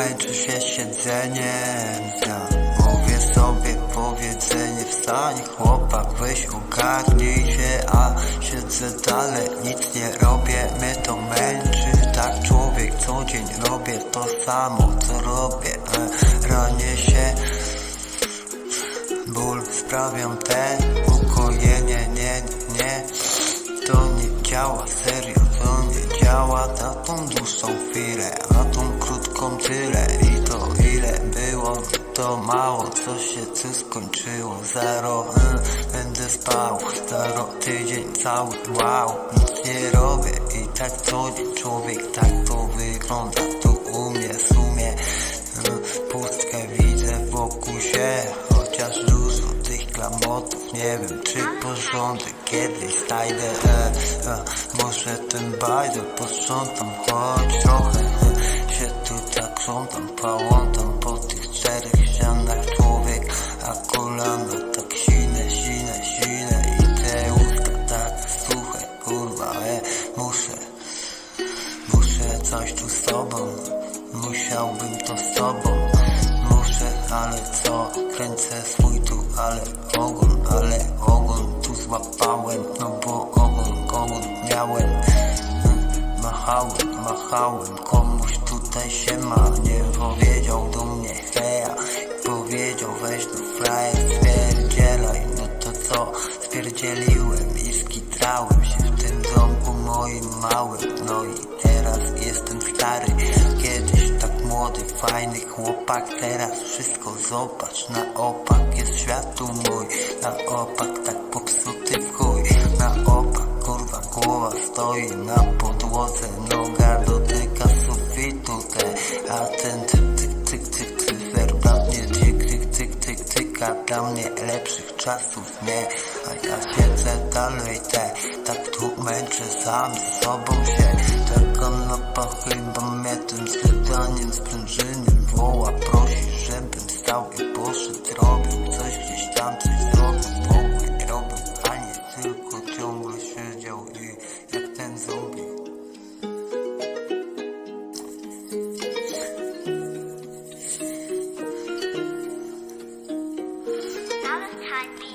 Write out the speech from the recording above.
Męczy się siedzeniem. Ja Mówię sobie powiedzenie Wstań chłopak, weź ogarnij się A siedzę dalej, nic nie robię. Mnie to męczy Tak człowiek co dzień robię To samo co robię. E, Ranię się Ból sprawiam te ukojenie, nie, nie. To nie działa, serio, to nie działa. Na tą dłuższą chwilę, na tą krótką tyle I to ile było, to mało. Co się tu skończyło, zero mm, Będę spał, zero tydzień cały, wow. Nic nie robię i tak co dzień Człowiek tak to wygląda. Tu u mnie w sumie mm, Pustkę widzę wokół się. Chociaż dużo tych klamotów Nie wiem czy porządek. Kiedyś znajdę e, e, Może ten bajzel posprzątam Choć trochę Kurwa, e, muszę Muszę coś tu z tobą. Musiałbym to z tobą. Muszę, ale co? Kręcę swój tu, ale ogon, ale ogon tu złapałem. No bo ogon, ogon miałem. Machałem, machałem. Komuś tutaj się ma. Nie powiedział do mnie heja Powiedział weź no frajer spierdzielaj. No to co? Spierdzieliłem i skitrałem się domku moim małym. No i teraz jestem stary. Kiedyś tak młody, fajny chłopak. Teraz wszystko zobacz na opak. Jest świat tu mój. Na opak tak popsuty w chuj. Na opak kurwa głowa stoi na podłodze. Noga dotyka sufitu te. A ten tyk Zabrał mnie lepszych czasów, nie. A ja siedzę dalej, te Tak tu męczę sam z sobą się. Tylko no pochyba mnie tym zgadaniem Sprężyniem woła, prosi, żebym stał i poszedł Robił coś gdzieś tam, coś zrobił. Mogły robił, a nie tylko ciągle siedział I jak ten zombie. find me.